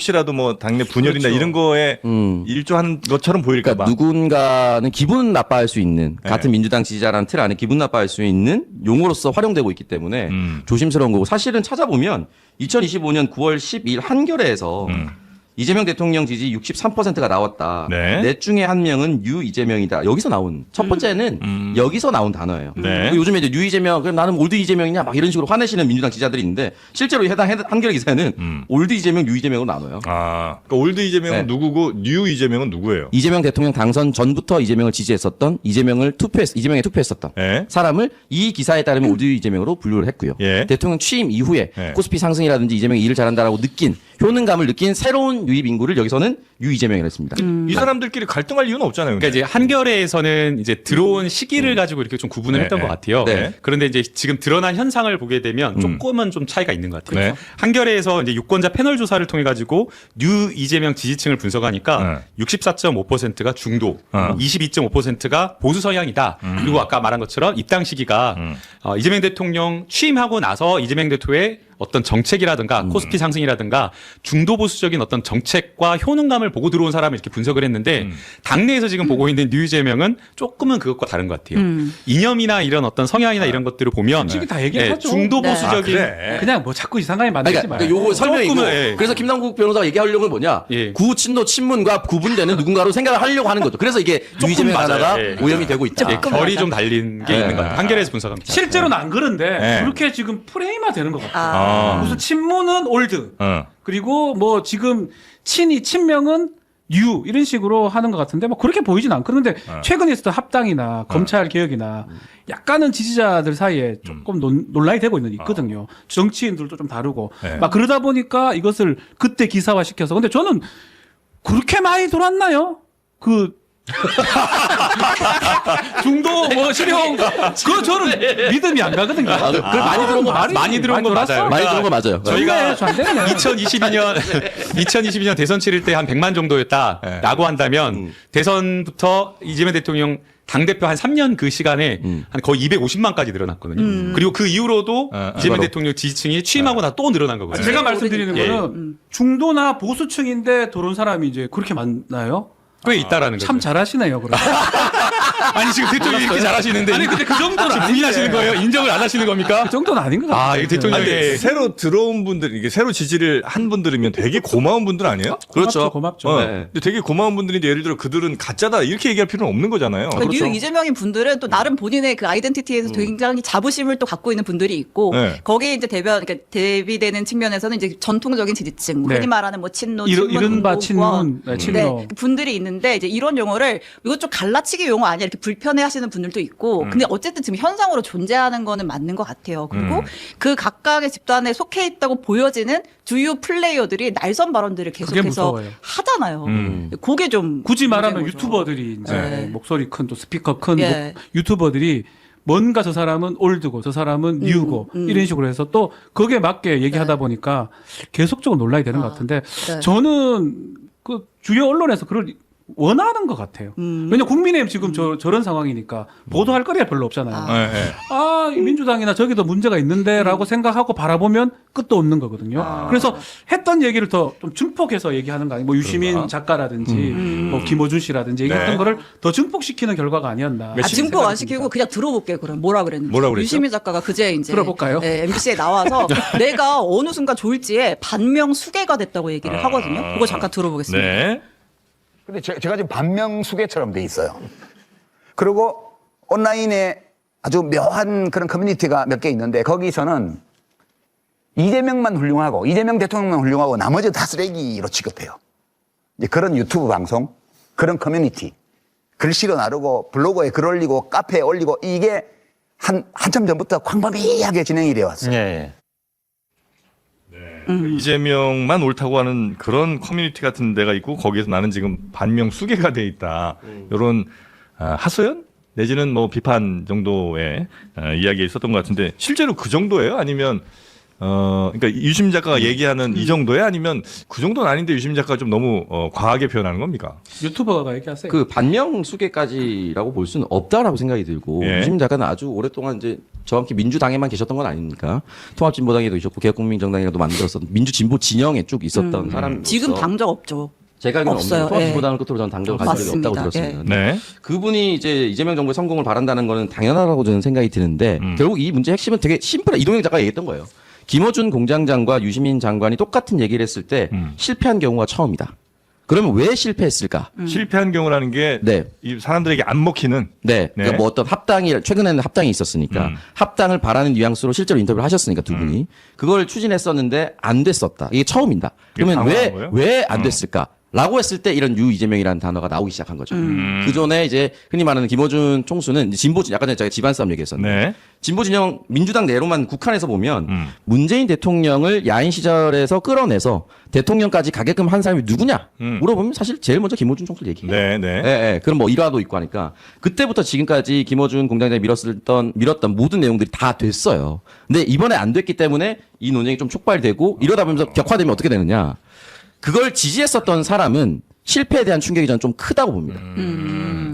혹시라도 뭐 당내 분열이나 그렇죠. 이런 거에 음. 일조한 것처럼 보일까 그러니까 봐. 누군가는 기분 나빠할 수 있는 네. 같은 민주당 지지자라는 틀 안에 기분 나빠할 수 있는 용어로서 활용되고 있기 때문에 음. 조심스러운 거고 사실은 찾아보면 2025년 9월 12일 한겨레에서 음. 이재명 대통령 지지 63%가 나왔다. 네. 넷 중에 한 명은 유 이재명이다. 여기서 나온 첫 번째는 음. 여기서 나온 단어예요. 네. 요즘에 이제 유 이재명 그럼 나는 올드 이재명이냐 막 이런 식으로 화내시는 민주당 지지자들이 있는데 실제로 해당 한겨레 기사에는 음. 올드 이재명, 유 이재명으로 나눠요. 아, 그러니까 올드 이재명은 네. 누구고 뉴 이재명은 누구예요? 이재명 대통령 당선 전부터 이재명을 지지했었던 이재명을 투표했 이재명에 투표했었던 예. 사람을 이 기사에 따르면 올드 이재명으로 분류를 했고요. 예. 대통령 취임 이후에 예. 코스피 상승이라든지 이재명이 일을 잘한다라고 느낀 효능감을 느낀 새로운 유입 인구를 여기서는 유 이재명이라 했습니다. 이 사람들끼리 갈등할 이유는 없잖아요. 그러니까. 이제 한겨레에서는 이제 들어온 시기를 가지고 이렇게 좀 구분을 네, 했던 네. 것 같아요. 네. 그런데 이제 지금 드러난 현상을 보게 되면 음. 조금은 좀 차이가 있는 것 같아요. 네. 한겨레에서 이제 유권자 패널 조사를 통해 가지고 뉴 이재명 지지층을 분석하니까 64.5%가 중도, 어. 22.5%가 보수 성향이다. 그리고 아까 말한 것처럼 입당 시기가 음. 어, 이재명 대통령 취임하고 나서 이재명 대통령의 어떤 정책이라든가 코스피 상승이라든가 중도 보수적인 어떤 정책과 효능감을 보고 들어온 사람을 이렇게 분석을 했는데 음. 당내에서 지금 보고 있는 뉴 이재명은 조금은 그것과 다른 것 같아요. 이념이나 이런 어떤 성향이나 이런 것들을 보면 솔직히 다 예, 얘기하죠. 중도 네. 보수적인 아, 그래. 그냥 뭐 자꾸 이상하게 만들지 그러니까 말고. 요거 설명이고 조금은, 예. 그래서 김남국 변호사가 얘기하려는 건 뭐냐 예. 구친도 친문과 구분되는 누군가로 생각을 하려고 하는 거죠. 그래서 이게 유 이재명 맞아요. 하나가 예. 오염이 되고 있다. 예, 결이 좀 달린 게 네. 있는 것 같아요. 한겨레에서 분석합니다. 실제로는 안 그런데 네. 그렇게 지금 프레임화 되는 것 같아요. 아. 아. 무슨 친문은 올드 어. 그리고 뭐 지금 친이 친명은 뉴 이런 식으로 하는 것 같은데 뭐 그렇게 보이진 않고 그런데 어. 최근에 있었던 합당이나 검찰 개혁이나 약간은 지지자들 사이에 조금 논, 논란이 되고 있는 있거든요. 정치인들도 좀 다르고 네. 막 그러다 보니까 이것을 그때 기사화 시켜서 근데 저는 그렇게 많이 돌았나요? 그 중도 뭐 실형 그 저는 믿음이 안 가거든요. 아, 그- 많이 들은 거 말이 많이 들은 거? 맞아요. 많이 들은 거 맞아요. 저희가 저희가 안 되네. 2022년 2022년 대선 치를 때 한 100만 정도였다라고 한다면 음. 대선부터 이재명 대통령 당 대표 한 3년 그 시간에 음. 한 거의 250만까지 늘어났거든요. 그리고 그 이후로도 어, 이재명 바로. 대통령 지지층이 취임하고 나 또 늘어난 거거든요. 제가 말씀드리는 예. 거는 중도나 보수층인데 들어온 사람이 이제 그렇게 많나요? 꽤 있다라는 거죠. 참 잘하시네요, 그럼. 아니 지금 대통령이 이렇게 잘하시는데 아니 근데 그 정도는. 부인하시는 거예요? 인정을 안 하시는 겁니까? 그 정도는 아닌 것 같아요. 아, 이 대통령의 아니, 근데 새로 들어온 분들, 이게 새로 지지를 한 분들이면 되게 고마운 분들 아니에요? 그렇죠. 고맙죠. 어. 네. 근데 되게 고마운 분들인데 예를 들어 그들은 가짜다 이렇게 얘기할 필요는 없는 거잖아요. 그러니까 그렇죠. 뉴 이재명인 분들은 또 나름 본인의 그 아이덴티티에서 굉장히 자부심을 또 갖고 있는 분들이 있고 네. 거기에 이제 대변 그러니까 대비되는 측면에서는 이제 전통적인 지지층 네. 흔히 말하는 뭐 친노, 이른- 친문, 이른바 친문, 네, 친노. 네, 분들이 있는데 이제 이런 용어를 이거 좀 갈라치기 용어 아니야 이렇게 불편해 하시는 분들도 있고 근데 어쨌든 지금 현상으로 존재하는 거는 맞는 것 같아요. 그리고 음. 그 각각의 집단에 속해 있다고 보여지는 주요 플레이어들이 날선 발언들을 그게 계속해서 무서워요. 하잖아요. 음. 그게 좀 굳이 말하면 문제인 거죠. 유튜버들이 이제 네. 목소리 큰 또 스피커 큰 예. 목- 유튜버들이 뭔가 저 사람은 올드고 저 사람은 뉴고 음. 이런 식으로 해서 또 거기에 맞게 얘기하다 보니까 계속적으로 논란이 되는 것 아, 같은데 네. 저는 그 주요 언론에서 그걸 원하는 것 같아요. 음. 왜냐 국민의힘 지금 저, 저런 상황이니까 보도할 거리가 별로 없잖아요. 아. 네, 네. 아, 이 민주당이나 저기도 문제가 있는데라고 생각하고 바라보면 끝도 없는 거거든요. 아. 그래서 했던 얘기를 더 좀 증폭해서 얘기하는 거 아니에요. 뭐 유시민 그런가? 작가라든지 음. 뭐 김호준 씨라든지 네. 얘기했던 거를 더 증폭시키는 결과가 아니었나. 아, 증폭 안 시키고. 그냥 들어볼게 그럼 뭐라 그랬는지. 뭐라 그랬죠? 유시민 작가가 그제 이제 들어볼까요? 네, MBC에 나와서 내가 어느 순간 조일지에 반명 수괴가 됐다고 얘기를 아. 하거든요. 그거 잠깐 들어보겠습니다. 네. 근데 제, 가 지금 반명수계처럼 돼 있어요. 그리고 온라인에 아주 묘한 그런 커뮤니티가 몇 개 있는데 거기서는 이재명만 훌륭하고 이재명 대통령만 훌륭하고 나머지 다 쓰레기로 취급해요. 이제 그런 유튜브 방송, 그런 커뮤니티, 글씨로 나르고 블로그에 글 올리고 카페에 올리고 이게 한 한참 전부터 광범위하게 진행이 되어 왔어요. 예. 이재명만 옳다고 하는 그런 커뮤니티 같은 데가 있고 거기에서 나는 지금 반명 수계가 돼 있다. 이런 아, 하소연 내지는 뭐 비판 정도의 아, 이야기가 있었던 것 같은데 실제로 그 정도예요? 아니면 어, 그러니까 유심 작가가 얘기하는 이 정도야 아니면 그 정도는 아닌데 유심 작가가 좀 너무 어, 과하게 표현하는 겁니까? 유튜버가 얘기하세요. 그 반명 수계까지라고 볼 수는 없다라고 생각이 들고 예. 유시민 작가는 아주 오랫동안 이제 저와 함께 민주당에만 계셨던 건 아닙니까? 통합진보당에도 있었고 개혁국민정당이라도 만들었던 민주진보 진영에 쭉 있었던 사람. 지금 당적 없죠. 제가 알기로는 없어요. 없어요. 통합진보당을 끝으로 저는 당적을 가진 적이 없다고 맞습니다. 들었습니다. 네. 그분이 이제 이재명 정부의 성공을 바란다는 거는 당연하다고 저는 생각이 드는데 음. 결국 이 문제 의 핵심은 되게 심플해. 이동영 작가가 얘기했던 거예요. 김어준 공장장과 유시민 장관이 똑같은 얘기를 했을 때 음. 실패한 경우가 처음이다. 그러면 왜 실패했을까? 실패한 경우라는 게 네. 이 사람들에게 안 먹히는 네. 네. 그러니까 뭐 어떤 합당이 최근에는 합당이 있었으니까 음. 합당을 바라는 뉘앙스로 실제로 인터뷰를 하셨으니까 두 분이 그걸 추진했었는데 안 됐었다. 이게 처음이다. 그러면 당황한 왜 거예요? 왜안 어. 됐을까? 라고 했을 때 이런 유 이재명이라는 단어가 나오기 시작한 거죠. 그 전에 이제 흔히 말하는 김어준 총수는 진보 진- 약간 전에 제가 집안 싸움 얘기했었는데 네. 진보 진영 민주당 내로만 국한에서 보면 음. 문재인 대통령을 야인 시절에서 끌어내서 대통령까지 가게끔 한 사람이 누구냐 음. 물어보면 사실 제일 먼저 김어준 총수 얘기해요. 네, 네. 예, 예. 그럼 뭐 일화도 있고 하니까 그때부터 지금까지 김어준 공장장이 밀었던 밀었던 모든 내용들이 다 됐어요. 근데 이번에 안 됐기 때문에 이 논쟁이 좀 촉발되고 이러다 보면서 격화되면 어떻게 되느냐? 그걸 지지했었던 사람은 실패에 대한 충격이 저는 좀 크다고 봅니다.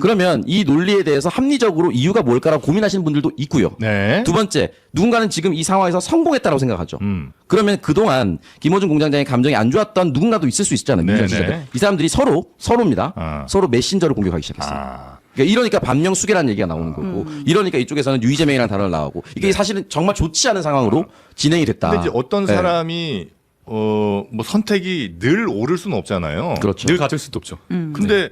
그러면 이 논리에 대해서 합리적으로 이유가 뭘까라고 고민하시는 분들도 있고요. 네. 두 번째, 누군가는 지금 이 상황에서 성공했다고 생각하죠. 음. 그러면 그동안 김호준 공장장의 감정이 안 좋았던 누군가도 있을 수 있잖아요. 네. 네. 이 사람들이 서로 서로입니다. 아. 서로 메신저를 공격하기 시작했어요. 아. 그러니까 이러니까 반명 수계라는 얘기가 나오는 거고, 이러니까 이쪽에서는 유이재명이라는 단어를 나오고, 이게 사실은 정말 좋지 않은 상황으로 진행이 됐다. 네. 근데 이제 어떤 네. 사람이 어, 뭐 선택이 늘 옳을 수는 없잖아요. 그렇죠. 늘 가질 수도 없죠. 근데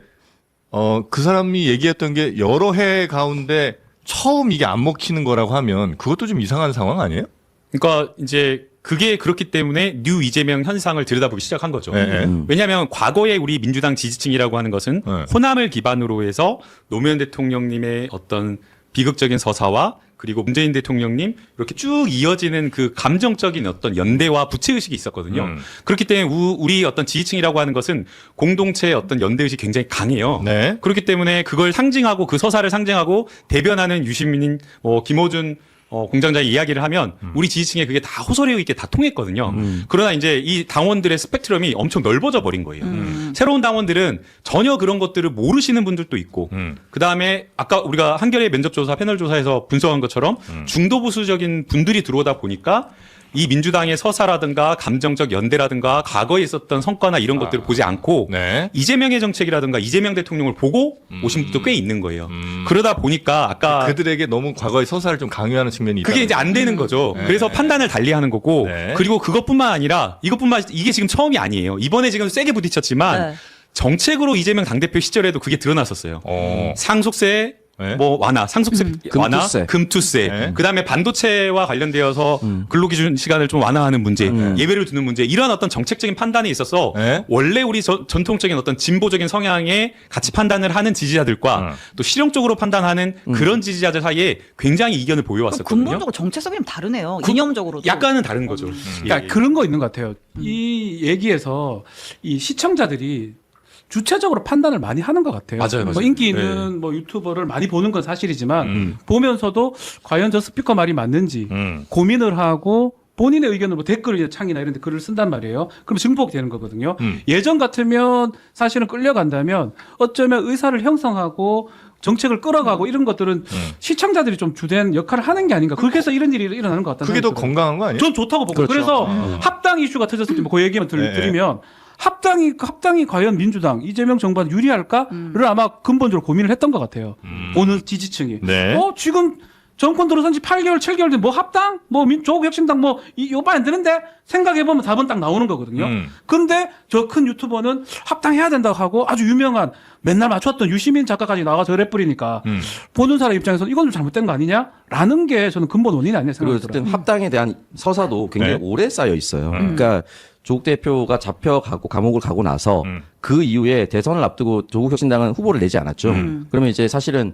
어, 그 사람이 얘기했던 게 여러 해 가운데 처음 이게 안 먹히는 거라고 하면 그것도 좀 이상한 상황 아니에요? 그러니까 이제 그게 그렇기 때문에 뉴 이재명 현상을 들여다보기 시작한 거죠. 네, 네. 음. 왜냐하면 과거에 우리 민주당 지지층이라고 하는 것은 네. 호남을 기반으로 해서 노무현 대통령님의 어떤 비극적인 서사와 그리고 문재인 대통령님 이렇게 쭉 이어지는 그 감정적인 어떤 연대와 부채 의식이 있었거든요. 음. 그렇기 때문에 우- 우리 어떤 지지층이라고 하는 것은 공동체의 어떤 연대 의식이 굉장히 강해요. 네. 그렇기 때문에 그걸 상징하고 그 서사를 상징하고 대변하는 유시민인 어, 김호준 어, 공장장의 이야기를 하면 음. 우리 지지층에 그게 다 호소력 있게 다 통했거든요. 그러나 이제 이 당원들의 스펙트럼이 엄청 넓어져 버린 거예요. 새로운 당원들은 전혀 그런 것들을 모르시는 분들도 있고 음. 그 다음에 아까 우리가 한겨레 면접조사 패널 조사에서 분석한 것처럼 음. 중도 보수적인 분들이 들어오다 보니까 이 민주당의 서사라든가 감정적 연대라든가 과거에 있었던 성과나 이런 것들을 보지 않고 아. 네. 이재명의 정책이라든가 이재명 대통령을 보고 오신 분도 꽤 있는 거예요. 그러다 보니까 아까 음. 그들에게 너무 과거의 서사를 좀 강요하는 측면이 있다. 그게 이제 안 되는 거죠. 그래서 판단을 달리하는 거고 네. 그리고 그것뿐만 아니라 이것뿐만 이게 지금 처음이 아니에요. 이번에 지금 세게 부딪혔지만 네. 정책으로 이재명 당대표 시절에도 그게 드러났었어요. 어. 상속세 네. 뭐 완화, 상속세 완화, 금투세. 금투세. 네. 그다음에 반도체와 관련되어서 근로기준 시간을 좀 완화하는 문제, 예외를 두는 문제, 이런 어떤 정책적인 판단에 있어서 네. 원래 우리 저- 전통적인 어떤 진보적인 성향에 같이 판단을 하는 지지자들과 음. 또 실용적으로 판단하는 그런 지지자들 사이에 굉장히 이견을 보여왔었거든요. 근본적으로 정체성이 좀 다르네요. 이념적으로도. 약간은 다른 거죠. 그러니까 예, 예. 그런 거 있는 것 같아요. 이 얘기에서 이 시청자들이 주체적으로 판단을 많이 하는 것 같아요. 맞아요, 뭐 맞아요. 인기 있는 네. 뭐 유튜버를 많이 보는 건 사실이지만 음. 보면서도 과연 저 스피커 말이 맞는지 음. 고민을 하고 본인의 의견으로 뭐 댓글 창이나 이런 데 글을 쓴단 말이에요. 그럼 증폭되는 거거든요. 음. 예전 같으면 사실은 끌려간다면 어쩌면 의사를 형성하고 정책을 끌어가고 이런 것들은 시청자들이 좀 주된 역할을 하는 게 아닌가. 그렇게 해서 이런 일이 일어나는 것 같다는 그게 더. 건강한 거 아니에요? 전 좋다고 보고 그렇죠. 그래서 합당 이슈가 터졌을 때 뭐 그 얘기만 들, 네. 드리면 합당이 합당이 과연 민주당 이재명 정부한테 유리할까를 아마 근본적으로 고민을 했던 것 같아요. 보는 지지층이. 네. 어 지금 정권 들어선 지 8개월, 7개월 된 뭐 합당, 뭐 민, 조국혁신당 뭐 이, 요번 안 되는데 생각해 보면 답은 딱 나오는 거거든요. 음. 근데 저 큰 유튜버는 합당해야 된다고 하고 아주 유명한 맨날 맞췄던 유시민 작가까지 나와서 저래 뿌리니까 음. 보는 사람 입장에서 이건 좀 잘못된 거 아니냐라는 게 저는 근본 원인이 아니냐 그리고 생각이 어쨌든 들어요. 합당에 대한 서사도 굉장히 네. 오래 쌓여 있어요. 그러니까 조국 대표가 잡혀가고 감옥을 가고 나서 음. 그 이후에 대선을 앞두고 조국 혁신당은 후보를 내지 않았죠. 그러면 이제 사실은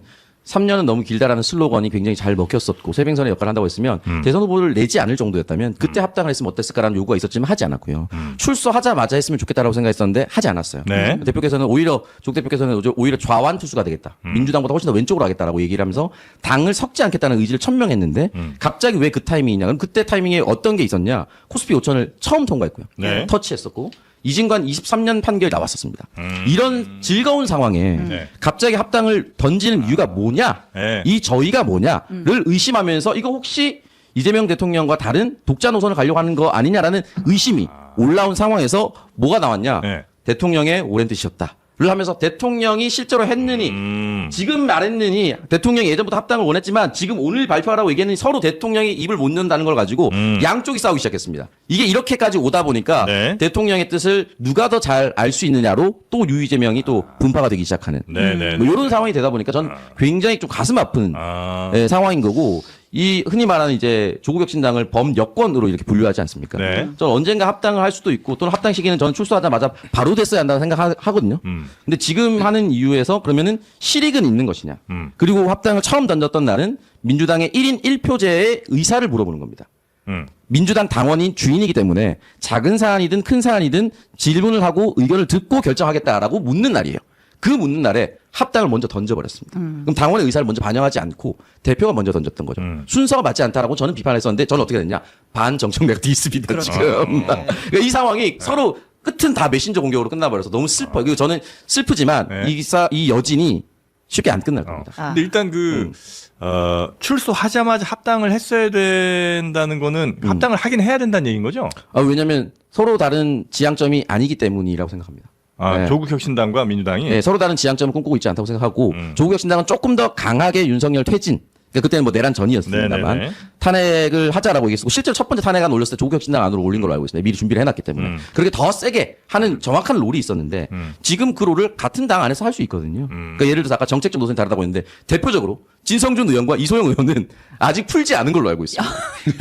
3년은 너무 길다라는 슬로건이 굉장히 잘 먹혔었고 세빙선의 역할을 한다고 했으면 음. 대선 후보를 내지 않을 정도였다면 그때 합당을 했으면 어땠을까라는 요구가 있었지만 하지 않았고요. 출소하자마자 했으면 좋겠다라고 생각했었는데 하지 않았어요. 음. 네. 대표께서는 오히려 조 대표께서는 오히려 좌완 투수가 되겠다. 음. 민주당보다 훨씬 더 왼쪽으로 하겠다라고 얘기를 하면서 당을 섞지 않겠다는 의지를 천명했는데 음. 갑자기 왜 그 타이밍이냐? 그럼 그때 타이밍에 어떤 게 있었냐? 코스피 5천을 처음 통과했고요. 네. 터치했었고 이진관 23년 판결이 나왔었습니다. 이런 즐거운 상황에 네. 갑자기 합당을 던지는 이유가 뭐냐? 네. 이 저희가 뭐냐를 의심하면서 이거 혹시 이재명 대통령과 다른 독자 노선을 가려고 하는 거 아니냐라는 의심이 올라온 상황에서 뭐가 나왔냐? 네. 대통령의 오랜 뜻이었다. 를 하면서 대통령이 실제로 했느니 음. 지금 말했느니 대통령이 예전부터 합당을 원했지만 지금 오늘 발표하라고 얘기했느니 서로 대통령이 입을 못 연다는 걸 가지고 음. 양쪽이 싸우기 시작했습니다. 이게 이렇게까지 오다 보니까 네. 대통령의 뜻을 누가 더 잘 알 수 있느냐로 또 유이재명이 또 분파가 되기 시작하는 네, 네. 뭐 이런 상황이 되다 보니까 저는 굉장히 좀 가슴 아픈 아. 예, 상황인 거고 이 흔히 말하는 이제 조국 혁신당을 범여권으로 이렇게 분류하지 않습니까? 네. 저는 언젠가 합당을 할 수도 있고 또는 합당 시기는 저는 출소하자마자 바로 됐어야 한다고 생각하거든요. 음. 근데 지금 하는 이유에서 그러면은 실익은 있는 것이냐? 음. 그리고 합당을 처음 던졌던 날은 민주당의 1인 1표제의 의사를 물어보는 겁니다. 음. 민주당 당원인 주인이기 때문에 작은 사안이든 큰 사안이든 질문을 하고 의견을 듣고 결정하겠다라고 묻는 날이에요. 그 묻는 날에 합당을 먼저 던져버렸습니다. 그럼 당원의 의사를 먼저 반영하지 않고 대표가 먼저 던졌던 거죠. 음. 순서가 맞지 않다라고 저는 비판했었는데 저는 어떻게 됐냐? 반정청래가 뒤습니다 그렇죠. 지금. 어. 그러니까 이 상황이 서로 끝은 다 메신저 공격으로 끝나버려서 너무 슬퍼요. 그리고 저는 슬프지만 어. 네. 이, 사, 이 여진이 쉽게 안 끝날 어. 겁니다. 아. 근데 일단 그 어, 출소하자마자 합당을 했어야 된다는 거는 합당을 하긴 해야 된다는 얘기인 거죠? 아, 왜냐하면 서로 다른 지향점이 아니기 때문이라고 생각합니다. 아, 네. 조국 혁신당과 민주당이 예, 서로 다른 지향점을 꿈꾸고 있지 않다고 생각하고 음. 조국 혁신당은 조금 더 강하게 윤석열 퇴진. 그러니까 그때는 뭐 내란 전이었습니다만 네네네. 탄핵을 하자라고 얘기했고 실제로 첫 번째 탄핵안 올렸을 때 조국 혁신당 안으로 올린 걸로 알고 있습니다. 미리 준비를 해놨기 때문에 음. 그렇게 더 세게 하는 정확한 롤이 있었는데 음. 지금 그 롤을 같은 당 안에서 할 수 있거든요. 그러니까 예를 들어서 아까 정책적 노선이 다르다고 했는데 대표적으로 진성준 의원과 이소영 의원은 아직 풀지 않은 걸로 알고 있습니다.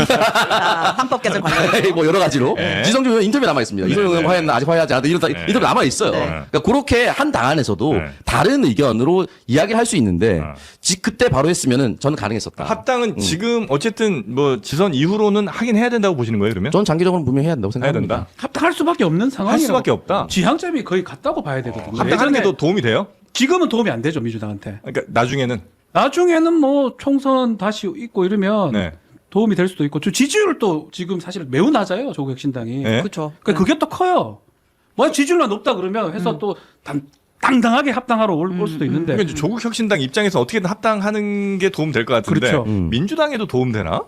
아, 헌법 개정 관련. 뭐 여러 가지로 네. 지성준 의원 인터뷰 남아 있습니다. 이소영 의원 네. 화해는 아직 화해하지 않았다 이런 네. 인터뷰 남아 있어요. 네. 그러니까 그렇게 한 당 안에서도 네. 다른 의견으로 이야기를 할 수 있는데 어. 지, 그때 바로 했으면은 저는 가능했었다. 합당은 지금 어쨌든 뭐 지선 이후로는 하긴 해야 된다고 보시는 거예요, 그러면? 전 장기적으로 분명히 해야 된다고 해야 생각합니다. 된다. 합당할 수밖에 없는 상황이 할 수밖에 없다. 지향점이 거의 같다고 봐야 되거든요. 합당하는 게 예전에 더 도움이 돼요? 지금은 도움이 안 되죠 민주당한테. 그러니까 나중에는 나중에는 뭐 총선 다시 있고 이러면 네. 도움이 될 수도 있고 저 지지율도 지금 사실 매우 낮아요 조국 혁신당이. 네. 그렇죠. 그 그게 또 커요. 뭐 지지율만 높다 그러면 해서 또 당, 당당하게 합당하러 올, 올 수도 있는데. 그러니까 이제 조국 혁신당 입장에서 어떻게든 합당하는 게 도움 될 것 같은데 그렇죠. 음. 민주당에도 도움 되나?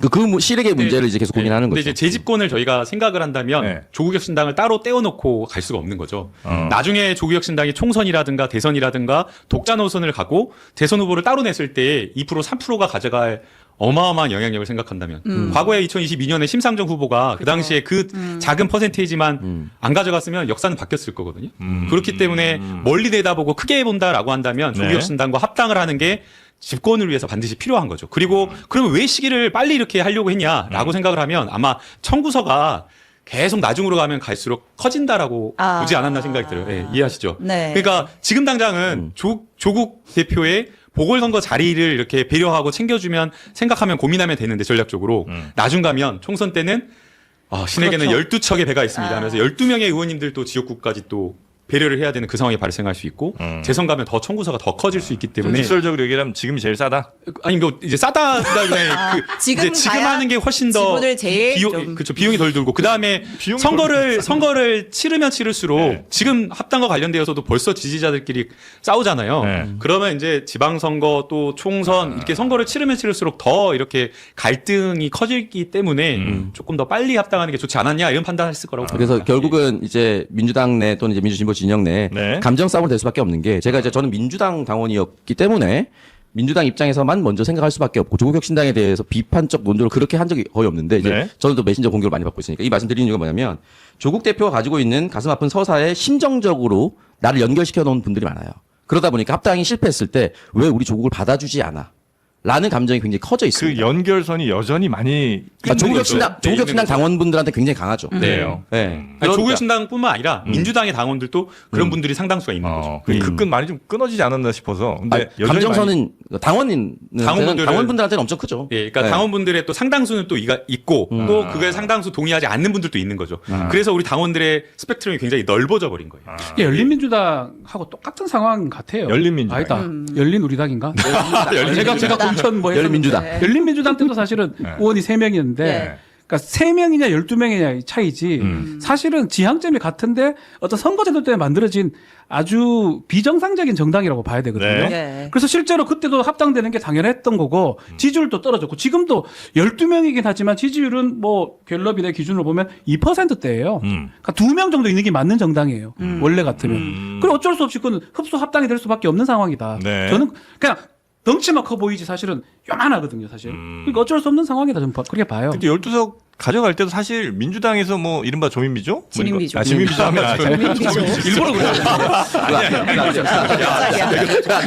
그, 그뭐 실익의 문제를 이제 계속 고민하는 근데 거죠. 이제 재집권을 저희가 생각을 한다면 네. 조국혁신당을 따로 떼어놓고 갈 수가 없는 거죠. 어. 나중에 조국혁신당이 총선이라든가 대선이라든가 독자 노선을 가고 대선 후보를 따로 냈을 때 2% 3%가 가져갈 어마어마한 영향력을 생각한다면 과거에 2022년에 심상정 후보가 그 당시에 그 작은 퍼센테이지만 음. 안 가져갔으면 역사는 바뀌었을 거거든요. 음. 그렇기 때문에 멀리 내다보고 크게 본다라고 한다면 네. 조국혁신당과 합당을 하는 게 집권을 위해서 반드시 필요한 거죠. 그리고 그러면 왜 시기를 빨리 이렇게 하려고 했냐라고 생각을 하면 아마 청구서가 계속 나중으로 가면 갈수록 커진다라고 아. 보지 않았나 생각이 들어요. 예, 이해하시죠? 네. 그러니까 지금 당장은 조, 조국 대표의 보궐선거 자리를 이렇게 배려하고 챙겨주면 생각하면 고민하면 되는데 전략적으로 음. 나중 가면 총선 때는 아, 신에게는 그렇죠. 12척의 배가 있습니다. 아. 하면서 12명의 의원님들 또 지역구까지 또 배려를 해야 되는 그 상황이 발생할 수 있고 음. 재선 가면 더 청구서가 더 커질 수 있기 때문에 직설적으로 얘기하면 지금이 제일 싸다. 아니 뭐 이제 아, 그 지금 이제 지금 가야 하는 게 훨씬 더 지분을 제일 비용 좀- 그렇죠 비용이 덜 들고 그 다음에 비용이 선거를 선거를 치르면 치를수록 네. 지금 합당과 관련되어서도 벌써 지지자들끼리 싸우잖아요. 네. 그러면 이제 지방선거 또 총선 이렇게 선거를 치르면 치를수록 더 이렇게 갈등이 커지기 때문에 음. 조금 더 빨리 합당하는 게 좋지 않았냐 이런 판단했을 거라고. 그래서 봅니다. 결국은 이제 민주당 내 또는 이제 민주진보 진영 내 네. 감정 싸움을 될 수밖에 없는 게 제가 이제 저는 민주당 당원이었기 때문에 민주당 입장에서만 먼저 생각할 수밖에 없고 조국혁신당에 대해서 비판적 논조를 그렇게 한 적이 거의 없는데 이제 네. 저는 또 메신저 공격을 많이 받고 있으니까 이 말씀 드리는 이유가 뭐냐면 조국 대표가 가지고 있는 가슴 아픈 서사에 심정적으로 나를 연결시켜 놓은 분들이 많아요. 그러다 보니까 합당이 실패했을 때 왜 우리 조국을 받아주지 않아? 라는 감정이 굉장히 커져 그 있습니다. 연결선이 여전히 많이 그러니까 조국 거죠. 신당, 네, 조국 있는 신당 거죠. 당원분들한테 굉장히 강하죠. 그래요. 네. 아니, 그러니까- 조국 신당뿐만 아니라 민주당의 당원들도 그런 분들이 상당수가 있는 거죠. 어, 그끈 많이 좀 끊어지지 않았나 싶어서. 근데 아니, 여전히 감정선은 당원인 당원분들은- 당원분들한테는 엄청 크죠. 예, 그러니까 네. 당원분들의 또 상당수는 또 이가 있고 음. 또 그게 상당수 동의하지 않는 분들도 있는 거죠. 그래서 우리 당원들의 스펙트럼이 굉장히 넓어져 버린 거예요. 이게 열린민주당하고 똑같은 상황 같아요. 열린민주당. 아니다. 열린 우리당인가? 제가 제가 공천 뭐 열린민주당. 했었는데 열린민주당 때도 사실은 의원이 세명이었는데 네. 그러니까 세명이냐 열두 명이냐 차이지 사실은 지향점이 같은데 어떤 선거제도 때문에 만들어진 아주 비정상적인 정당이라고 봐야 되거든요. 네. 네. 그래서 실제로 그때도 합당되는 게 당연했던 거고 지지율도 떨어졌고 지금도 12명이긴 하지만 지지율은 뭐 갤럽이나 기준으로 보면 2%대예요. 음. 그러니까 두명 정도 있는 게 맞는 정당이에요. 원래 같으면. 그리고 어쩔 수 없이 그건 흡수 합당이 될 수밖에 없는 상황이다. 네. 저는 그냥 덩치만 커 보이지 사실은 요만하거든요, 사실. 그러니까 어쩔 수 없는 상황이다. 봐- 그렇게 봐요. 근데 12석 가져갈 때도 사실 민주당에서 뭐 이른바 조민비죠? 뭐 이거- 지민비죠. 아, 지민비죠 하면 아, 일부러 그래요.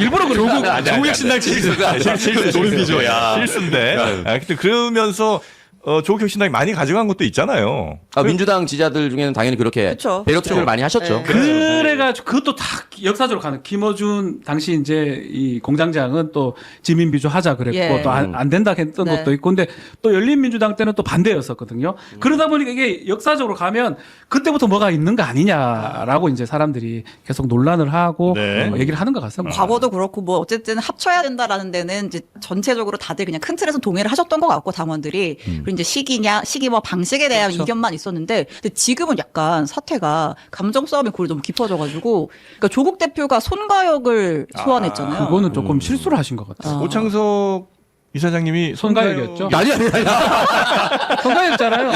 일부러 그래요. 조국혁신당 실수 조민비죠. 야. 실수인데. 아, 근데 그러면서 어, 조국혁 신당이 많이 가져간 것도 있잖아요. 아, 민주당 지지자들 중에는 당연히 그렇게 그쵸. 배려 투표를 많이 하셨죠. 네. 그래가지고 그것도 다 역사적으로 가는 김어준 당시 이제 이 공장장은 또 지민비주 하자 그랬고 예. 또 안 된다 했던 네. 것도 있고 근데 또 열린민주당 때는 또 반대였었거든요. 그러다 보니까 이게 역사적으로 가면 그때부터 뭐가 있는 거 아니냐라고 이제 사람들이 계속 논란을 하고 네. 어, 얘기를 하는 것 같습니다. 과거도 그렇고 뭐 어쨌든 합쳐야 된다라는 데는 이제 전체적으로 다들 그냥 큰 틀에서 동의를 하셨던 것 같고 당원들이 그리고 이제 시기냐 시기 뭐 방식에 대한 그렇죠. 이견만 있었는데 근데 지금은 약간 사태가 감정 싸움의 골이 너무 깊어져가지고 그러니까 조국 대표가 손가역을 소환했잖아요. 그거는 조금 실수를 하신 것 같아요. 오창석 이사장님이 손가역이었죠. 아니 아니 아니. 손가역잖아요.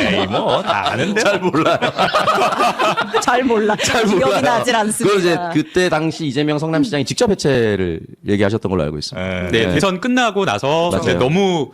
에이 뭐다 아는데. 잘 몰라요. 잘 몰라. 잘 기억이 몰라요. 나질 않습니다. 그걸 이제 그때 당시 이재명 성남시장이 직접 해체를 얘기하셨던 걸로 알고 있습니다. 예. 네, 네. 대선 끝나고 나서 맞아요. 이제 너무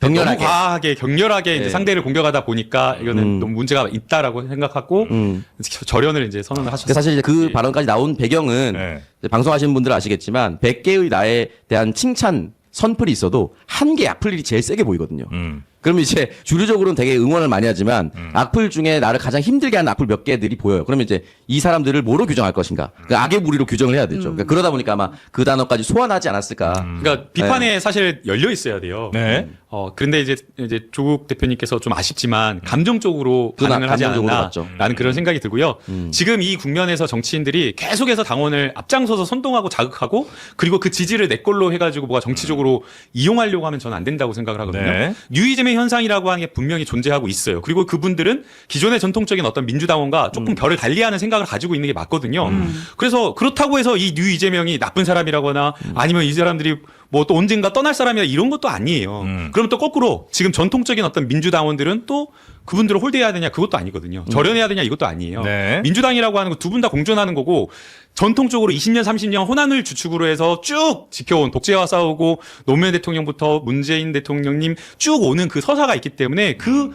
격렬하게. 너무 과하게 격렬하게 이제 네. 상대를 공격하다 보니까 이거는 음. 너무 문제가 있다라고 생각하고 음. 절연을 이제 선언을 근데 하셨어요. 사실 이제 그 발언까지 나온 배경은 네. 이제 방송하시는 분들은 아시겠지만 100개의 나에 대한 칭찬 선플이 있어도 한 개 악플 일이 제일 세게 보이거든요. 음. 그러면 이제 주류적으로는 되게 응원을 많이 하지만 악플 중에 나를 가장 힘들게 하는 악플 몇 개들이 보여요. 그러면 이제 이 사람들을 뭐로 규정할 것인가? 그 악의 무리로 규정을 해야 되죠. 그러니까 그러다 보니까 아마 그 단어까지 소환하지 않았을까. 그러니까 비판에 사실 열려 있어야 돼요. 네. 어 그런데 이제 이제 조국 대표님께서 좀 아쉽지만 감정적으로 그건 반응을 하지 감정적으로 봤죠. 않았나라는 그런 생각이 들고요. 지금 이 국면에서 정치인들이 계속해서 당원을 앞장서서 선동하고 자극하고 그리고 그 지지를 내 걸로 해가지고 뭐가 정치적으로 이용하려고 하면 저는 안 된다고 생각을 하거든요. 네. 뉴이즘의 현상이라고 하는 게 분명히 존재하고 있어요. 그리고 그분들은 기존의 전통적인 어떤 민주당원과 조금 결을 달리하는 생각을 가지고 있는 게 맞거든요. 그래서 그렇다고 해서 이 뉴 이재명이 나쁜 사람이라거나 아니면 이 사람들이 뭐 또 언젠가 떠날 사람이다 이런 것도 아니에요. 음. 그럼 또 거꾸로 지금 전통적인 어떤 민주당원들은 또 그분들을 홀대해야 되냐 그것도 아니거든요. 절연해야 되냐 이것도 아니에요. 네. 민주당이라고 하는 거 두 분 다 공존하는 거고 전통적으로 20년 30년 호난을 주축으로 해서 쭉 지켜온 독재와 싸우고 노무현 대통령부터 문재인 대통령님 쭉 오는 그 서사가 있기 때문에 그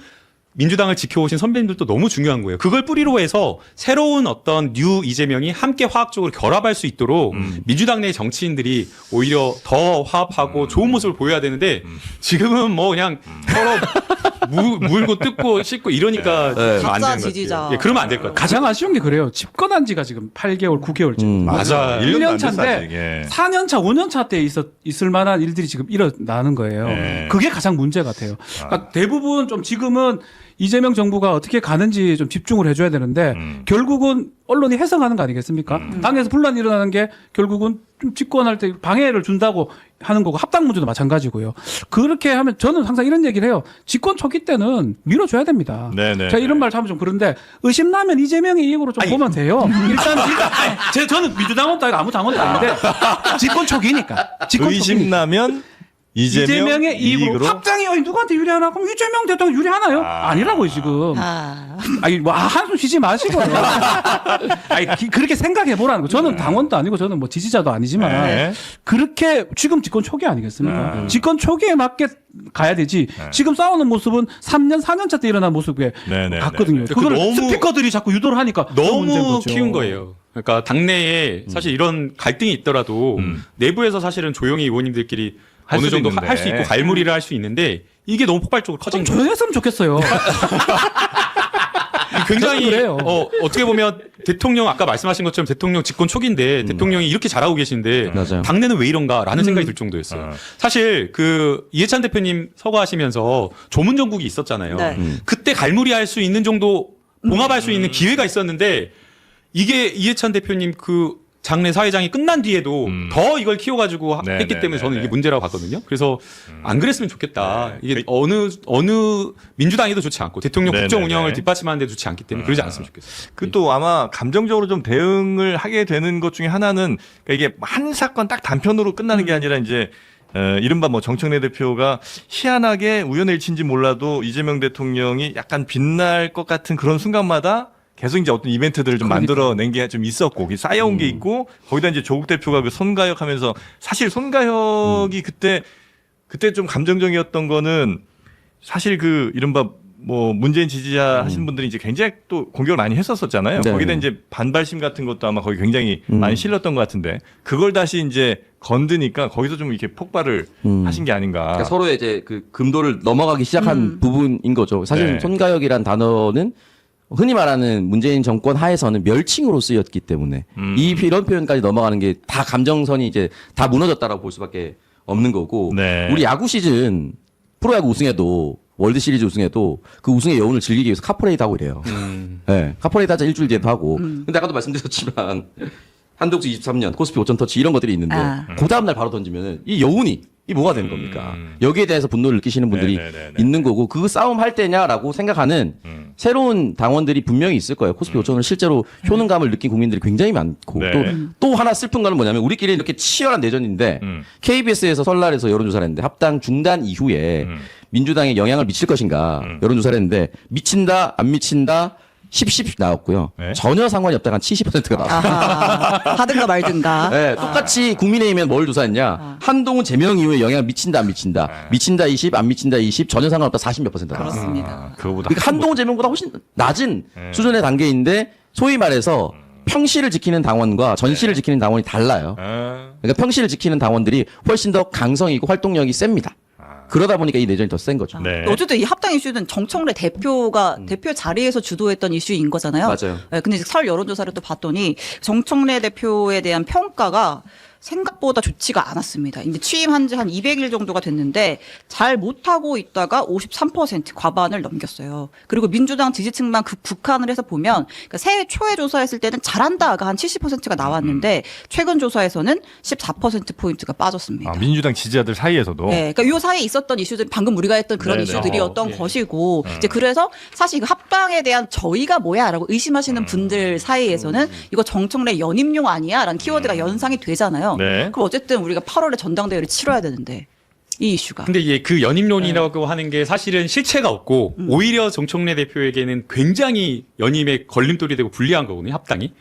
민주당을 지켜오신 선배님들도 너무 중요한 거예요. 그걸 뿌리로 해서 새로운 어떤 뉴 이재명이 함께 화학적으로 결합할 수 있도록 민주당 내 정치인들이 오히려 더 화합하고 좋은 모습을 보여야 되는데 지금은 뭐 그냥 서로 무, 물고 뜯고 씻고 이러니까 네. 안 가짜 되는 것 지지자. 같아요. 예, 그러면 안 될 것 같아요. 가장 아쉬운 게 그래요. 집권한 지가 지금 8개월, 9개월째. 음. 맞아. 1년 1년도 차인데 안 됐어, 아직. 예. 4년 차, 5년 차 때 있었 있을 만한 일들이 지금 일어나는 거예요. 네. 그게 가장 문제 같아요. 그러니까 대부분 좀 지금은 이재명 정부가 어떻게 가는지 좀 집중을 해줘야 되는데 음. 결국은 언론이 해석하는 거 아니겠습니까? 당에서 분란이 일어나는 게 결국은 좀 집권할 때 방해를 준다고 하는 거고 합당 문제도 마찬가지고요. 그렇게 하면 저는 항상 이런 얘기를 해요. 집권 초기 때는 밀어줘야 됩니다. 네네. 제가 이런 말 하면 좀 그런데 의심나면 이재명의 이익으로 좀 보면 돼요. 일단, 일단 제 저는 민주당원도 아니고 아무 당원도 아닌데 집권 초기니까. 집권 초기니까. 의심나면 이재명 이재명 의 이익으로, 합당이 어이 누구한테 유리하나? 그럼 이재명 대통령 유리하나요? 아. 아. 니라고 지금. 아. 아니 뭐 아, 한숨 쉬지 마시고요. 아니 기- 그렇게 생각해 보라는 거. 저는 당원도 아니고 저는 뭐 지지자도 아니지만 네. 그렇게 지금 집권 초기 아니겠습니까? 음. 집권 초기에 맞게 가야 되지. 지금 싸우는 모습은 3년 4년 차 때 일어난 모습에 네, 네, 같거든요. 네. 그걸 그 너무- 스피커들이 자꾸 유도를 하니까 더 문제인 너무 거죠. 키운 거예요. 그러니까 당내에 사실 이런 갈등이 있더라도 음. 내부에서 사실은 조용히 의원님들끼리 할 어느 정도. 할 수 있고 갈무리를 할 수 있는데 이게 너무 폭발적으로 커진 좀 거예요. 조용했으면 좋겠어요. 굉장히 저도 그래요. 어, 어떻게 보면 대통령 아까 말씀하신 것처럼 대통령 집권 초기인데 대통령이 이렇게 잘하고 계신데 맞아요. 당내는 왜 이런가라는 생각이 들 정도였어요. 어. 사실 그 이해찬 대표님 서거하시면서 조문 정국이 있었잖아요. 네. 그때 갈무리할 수 있는 정도 봉합할 수 있는 기회가 있었는데 이게 이해찬 대표님 그 장례 사회장이 끝난 뒤에도 음. 더 이걸 키워가지고 네, 했기 네, 때문에 네, 저는 네. 이게 문제라고 봤거든요. 그래서 안 그랬으면 좋겠다. 네. 이게 그- 어느 어느 민주당에도 좋지 않고 대통령 네, 국정 네, 운영을 네. 뒷받침하는 데 좋지 않기 때문에 그러지 않았으면 좋겠어요. 그 또 아마 감정적으로 좀 대응을 하게 되는 것 중에 하나는 그러니까 이게 한 사건 딱 단편으로 끝나는 게 아니라 이제 어, 이른바 뭐 정청래 대표가 희한하게 우연의 일치인지 몰라도 이재명 대통령이 약간 빛날 것 같은 그런 순간마다 계속 이제 어떤 이벤트들을 좀. 만들어낸 게 좀 있었고 그게 쌓여온 게 있고 거기다 이제 조국 대표가 그 손가역 하면서 사실 손가역이 그때 그때 좀 감정적이었던 거는 사실 그 이른바 뭐 문재인 지지자 하신 분들이 이제 굉장히 또 공격을 많이 했었었잖아요. 네. 거기다 이제 반발심 같은 것도 아마 거기 굉장히 음. 많이 실렸던 것 같은데 그걸 다시 이제 건드니까 거기서 좀 이렇게 폭발을 음. 하신 게 아닌가. 그러니까 서로의 이제 그 금도를 넘어가기 시작한 음. 부분인 거죠. 사실 네. 손가역이란 단어는 흔히 말하는 문재인 정권 하에서는 멸칭으로 쓰였기 때문에 음. 이 이런 표현까지 넘어가는 게 다 감정선이 이제 다 무너졌다라고 볼 수밖에 없는 거고 네. 우리 야구 시즌 프로야구 우승해도 월드 시리즈 우승해도 그 우승의 여운을 즐기기 위해서 카퍼레이드 하고 이래요. 음. 네, 카퍼레이드 하자 일주일 뒤에도 하고. 근데 아까도 말씀드렸지만 한독수 23년 코스피 5천 터치 이런 것들이 있는데 아. 그 다음 날 바로 던지면은 이 여운이 이 뭐가 되는 겁니까? 음. 여기에 대해서 분노를 느끼시는 분들이 네네네네. 있는 거고 그 싸움 할 때냐라고 생각하는 음. 새로운 당원들이 분명히 있을 거예요. 코스피 5천을 실제로 효능감을 느낀 국민들이 굉장히 많고 네. 또 또 하나 슬픈 거는 뭐냐면 우리끼리 이렇게 치열한 내전인데 음. KBS에서 설날에서 여론조사를 했는데 합당 중단 이후에 음. 민주당에 영향을 미칠 것인가 음. 여론조사를 했는데 미친다 안 미친다 10, 10 나왔고요. 네. 전혀 상관이 없다가 한 70%가 나왔어요. 아하, 하든가 말든가. 네, 똑같이 국민의힘엔 뭘 조사했냐? 한동훈 제명 이후에 영향 미친다 안 미친다. 네. 미친다 20, 안 미친다 20, 전혀 상관없다 40몇 퍼센트 나왔어요. 그렇습니다. 아, 그거보다 그러니까 한동훈 제명보다 훨씬 낮은 네. 수준의 단계인데 소위 말해서 평시를 지키는 당원과 전시를 지키는 당원이 달라요. 아, 그러니까 평시를 지키는 당원들이 훨씬 더 강성이고 활동력이 셉니다. 그러다 보니까 이 내전이 더 센 거죠. 네. 어쨌든 이 합당 이슈는 정청래 대표가 대표 자리에서 주도했던 이슈인 거잖아요. 맞아요. 네, 근데 이제 설 여론조사를 또 봤더니 정청래 대표에 대한 평가가 생각보다 좋지가 않았습니다. 이제 취임한 지 한 200일 정도가 됐는데 잘 못하고 있다가 53% 과반을 넘겼어요. 그리고 민주당 지지층만 그 국한을 해서 보면 그러니까 새해 초에 조사했을 때는 잘한다가 한 70%가 나왔는데 최근 조사에서는 14%포인트가 빠졌습니다. 아, 민주당 지지자들 사이에서도 네, 그러니까 요 사이에 있었던 이슈들 방금 우리가 했던 그런 네네. 이슈들이었던 어, 예. 것이고 이제 그래서 사실 그 합당에 대한 저희가 뭐야라고 의심하시는 분들 사이에서는 이거 정청래 연임용 아니야라는 키워드가 연상이 되잖아요. 네. 그럼 어쨌든 우리가 8월에 전당대회를 치러야 되는데 이 이슈가 근데 이게 그 연임론이라고 하는 게 사실은 실체가 없고 오히려 정청래 대표에게는 굉장히 연임의 걸림돌이 되고 불리한 거거든요, 합당이.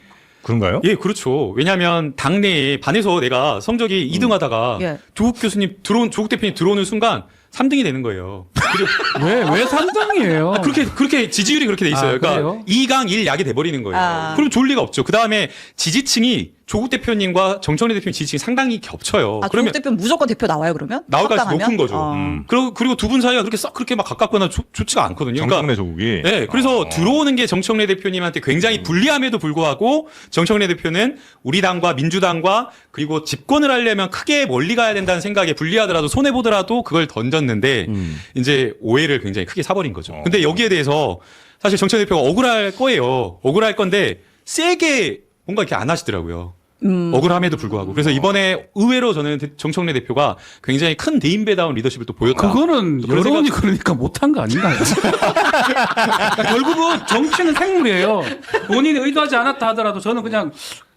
그런가요? 예, 그렇죠. 왜냐하면 당내에 반에서 내가 성적이 2등하다가 예. 조국 교수님 들어온 조국 대표님 들어오는 순간 3등이 되는 거예요. 그리고 왜, 왜 3등이에요? 그렇게 그렇게 지지율이 그렇게 돼 있어요. 아, 그러니까 그래요? 2강 1약이 돼 버리는 거예요. 아. 그럼 좋을 리가 없죠. 그 다음에 지지층이 조국 대표님과 정청래 대표님 지지층이 상당히 겹쳐요. 아, 그러면 조국 대표 무조건 대표 나와요 그러면? 나올 가능성이 합당하면? 높은 거죠. 어. 음. 그리고 그리고 두 분 사이가 그렇게 썩 그렇게 막 가깝거나 좋, 좋지가 않거든요. 그러니까 정청래 조국이. 네, 그래서 어. 들어오는 게 정청래 대표님한테 굉장히 불리함에도 불구하고 정청래 대표는 우리 당과 민주당과 그리고 집권을 하려면 크게 멀리 가야 된다는 생각에 불리하더라도 손해 보더라도 그걸 던졌는데 음. 이제 오해를 굉장히 크게 사버린 거죠. 어. 근데 여기에 대해서 사실 정청래 대표가 억울할 거예요. 억울할 건데 세게 뭔가 이렇게 안 하시더라고요. 음. 억울함에도 불구하고 그래서 이번에 의외로 저는 대- 정청래 대표가 굉장히 큰 대인배다운 리더십을 또 보였다. 그거는 또 그런 여론이 생각- 그러니까 못한 거 아닌가요? 그러니까 결국은 정치는 생물이에요. 본인이 의도하지 않았다 하더라도 저는 그냥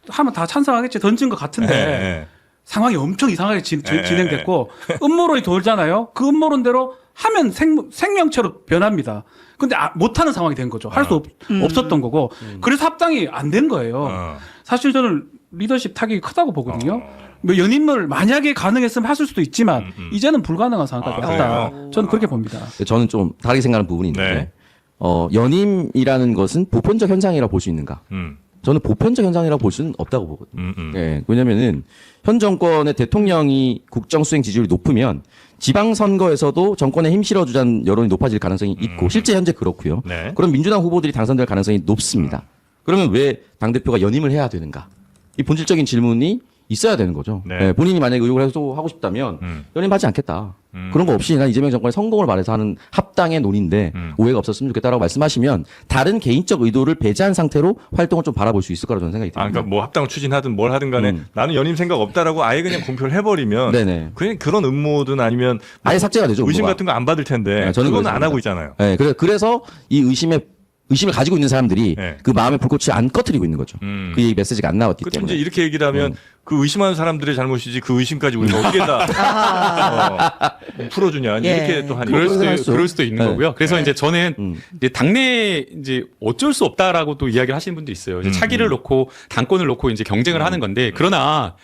하면 다 찬성하겠지 던진 것 같은데 네. 상황이 엄청 이상하게 진, 네. 행됐고 음모론이 돌잖아요. 그 음모론대로 하면 생, 생명체로 변합니다. 근데 아, 못하는 상황이 된 거죠. 할 수 없었던 거고. 그래서 합당이 안된 거예요. 어. 사실 저는 리더십 타격이 크다고 보거든요. 뭐 연임을 만약에 가능했으면 했을 수도 있지만 음, 음. 이제는 불가능한 상황까지 아, 왔다. 저는 그렇게 봅니다. 저는 좀 다르게 생각하는 부분이 있는데 네. 어, 연임이라는 것은 보편적 현상이라고 볼수 있는가? 음. 저는 보편적 현상이라고 볼 수는 없다고 보거든요. 음, 음. 예, 왜냐면은 현 정권의 대통령이 국정 수행 지지율이 높으면 지방 선거에서도 정권에 힘 실어주자는 여론이 높아질 가능성이 있고 실제 현재 그렇고요. 음. 네. 그럼 민주당 후보들이 당선될 가능성이 높습니다. 그러면 왜 당 대표가 연임을 해야 되는가? 이 본질적인 질문이 있어야 되는 거죠. 네. 예, 본인이 만약에 의혹을 해소하고 싶다면 음. 연임하지 않겠다. 음. 그런 거 없이 난 이재명 정권의 성공을 말해서 하는 합당의 논의인데 음. 오해가 없었으면 좋겠다라고 말씀하시면 다른 개인적 의도를 배제한 상태로 활동을 좀 바라볼 수 있을 거라고 저는 생각이 아, 듭니다. 그러니까 뭐 합당을 추진하든 뭘 하든 간에 음. 나는 연임 생각 없다라고 아예 그냥 공표를 해버리면 네네. 그냥 그런 음모든 아니면 뭐 아예 삭제가 되죠. 의심 음모가. 같은 거 안 받을 텐데 네, 저는 그거는 그렇습니다. 안 하고 있잖아요. 네, 그래, 그래서 이 의심에 의심을 가지고 있는 사람들이 네. 그 마음의 불꽃을 안 꺼트리고 있는 거죠. 음. 그 얘기 메시지가 안 나왔기 그때 때문에. 이제 이렇게 얘기를 하면 그 의심하는 사람들의 잘못이지 그 의심까지 우리가 어떻게 다 어, 풀어주냐 예. 이렇게 또 하니 그럴 수도 수- 그럴 수도 있는 네. 거고요. 그래서 이제 저는 음. 이제 당내 이제 어쩔 수 없다라고 또 이야기를 하시는 분도 있어요. 이제 음, 차기를 놓고 당권을 놓고 이제 경쟁을 하는 건데 그러나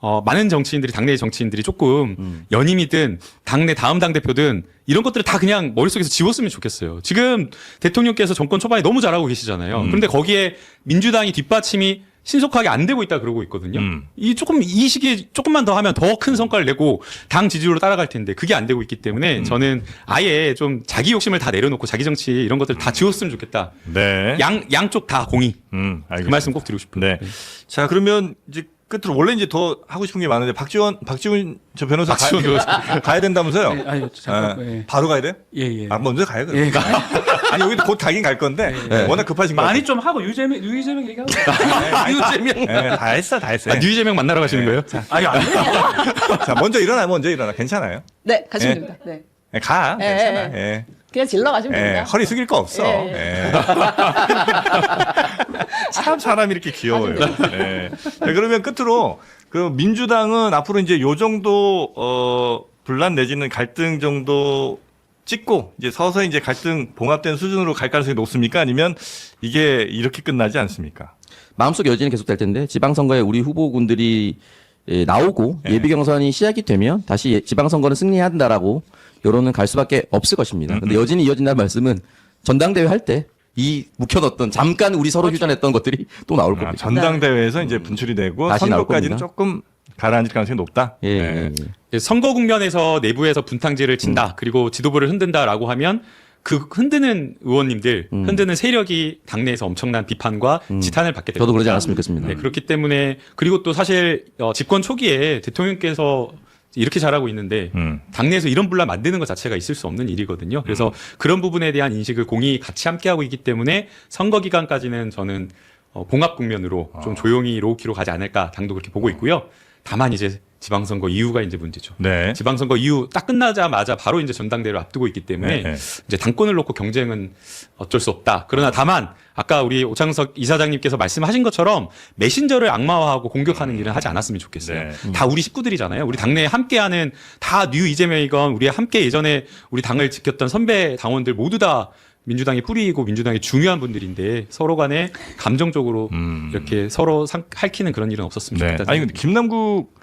어, 많은 정치인들이 당내 정치인들이 조금 음. 연임이든 당내 다음 당 대표든 이런 것들을 다 그냥 머릿속에서 지웠으면 좋겠어요. 지금 대통령께서 정권 초반에 너무 잘하고 계시잖아요. 음. 그런데 거기에 민주당이 뒷받침이 신속하게 안 되고 있다 그러고 있거든요. 음. 이 조금 이 시기에 조금만 더 하면 더 큰 성과를 내고 당 지지율로 따라갈 텐데 그게 안 되고 있기 음. 때문에 저는 아예 좀 자기 욕심을 다 내려놓고 자기 정치 이런 것들 다 지웠으면 좋겠다. 네. 양 양쪽 다 공이 음, 그. 말씀 꼭 드리고 싶어요. 네. 자 그러면 이제 끝으로 원래 이제 더 하고 싶은 게 많은데 박지원 박지원 저 변호사 박지원 가, 변호사. 가야 된다면서요? 예, 아유, 잠깐, 아, 예. 바로 가야 돼? 예, 예. 아 먼저 가요. 예, 아니 여기 곧 가긴 갈 건데 워낙 급하신 거 많이 좀 하고 유재명 유재명 얘기하고. 유재명. 예, 다 했어 다 했어. 아, 뉴이재명 만나러 가시는 거예요? 아니 안 돼. 자 먼저 일어나 먼저 일어나 괜찮아요. 네, 가시면 예. 됩니다. 네. 예, 가 예, 괜찮아. 예. 예. 그냥 질러 가시면 예, 됩니다. 허리 숙일 거 없어. 예, 예. 참 사람이 이렇게 귀여워요. 예. 자, 그러면 끝으로 그 민주당은 앞으로 이제 요 정도 어 분란 내지는 갈등 정도 찍고 이제 서서히 이제 갈등 봉합된 수준으로 갈 가능성이 높습니까? 아니면 이게 이렇게 끝나지 않습니까? 마음속 여진이 계속될 텐데 지방선거에 우리 후보군들이 예, 나오고 예. 예비 경선이 시작이 되면 다시 예- 지방선거는 승리해야 한다라고 여론은 갈 수밖에 없을 것입니다. 음, 근데 여진이 이어진다는 말씀은 전당대회 할 때 이 묵혀뒀던 잠깐 우리 서로 휴전했던 것들이 또 나올. 아, 겁니다. 전당대회에서 이제 분출이 되고 다시 나올 선거까지는 겁니다. 조금 가라앉을 가능성이 높다. 예, 예. 예, 선거 국면에서 내부에서 분탕질을 음. 친다. 그리고 지도부를 흔든다라고 하면 그 흔드는 의원님들, 음. 흔드는 세력이 당내에서 엄청난 비판과 지탄을 받게 됩니다. 저도 그러지 않았으면 좋겠습니다. 네, 그렇기 때문에 그리고 또 사실 어, 집권 초기에 대통령께서 이렇게 잘하고 있는데 음. 당내에서 이런 분란 만드는 것 자체가 있을 수 없는 일이거든요. 그래서 그런 부분에 대한 인식을 공이 같이 함께 하고 있기 때문에 선거 기간까지는 저는 어, 봉합 국면으로 좀 조용히 로우키로 가지 않을까 당도 그렇게 보고 있고요. 다만 이제 지방선거 이후가 이제 문제죠. 네. 지방선거 이후 딱 끝나자마자 바로 이제 전당대회를 앞두고 있기 때문에 네, 네. 이제 당권을 놓고 경쟁은 어쩔 수 없다. 그러나 다만 아까 우리 오창석 이사장님께서 말씀하신 것처럼 메신저를 악마화하고 공격하는 일은 하지 않았으면 좋겠어요. 네. 다 우리 식구들이잖아요. 우리 당내에 함께하는 다 뉴 이재명이건 우리 함께 예전에 우리 당을 지켰던 선배 당원들 모두 다 민주당의 뿌리이고 민주당의 중요한 분들인데 서로 간에 감정적으로 음. 이렇게 서로 상, 핥히는 그런 일은 없었으면 네. 아니 근데 김남국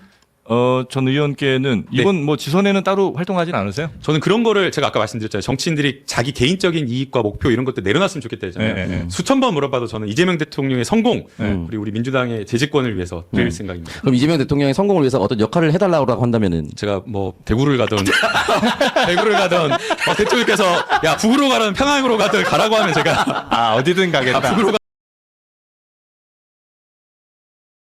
어, 전 의원께는 네. 이번 뭐 지선에는 따로 활동하진 않으세요? 저는 그런 거를 제가 아까 말씀드렸잖아요. 정치인들이 자기 개인적인 이익과 목표 이런 것들 내려놨으면 좋겠다 했잖아요. 네, 네, 네. 수천 번 물어봐도 저는 이재명 대통령의 성공, 네. 그리고 우리 민주당의 재집권을 위해서 드릴 생각입니다. 그럼 이재명 대통령의 성공을 위해서 어떤 역할을 해달라고 한다면은 제가 뭐 대구를 가던 대구를 가던 어, 대통령께서 야 북으로 가든 평양으로 가든 가라고 하면 제가 아 어디든 가겠다. 북으로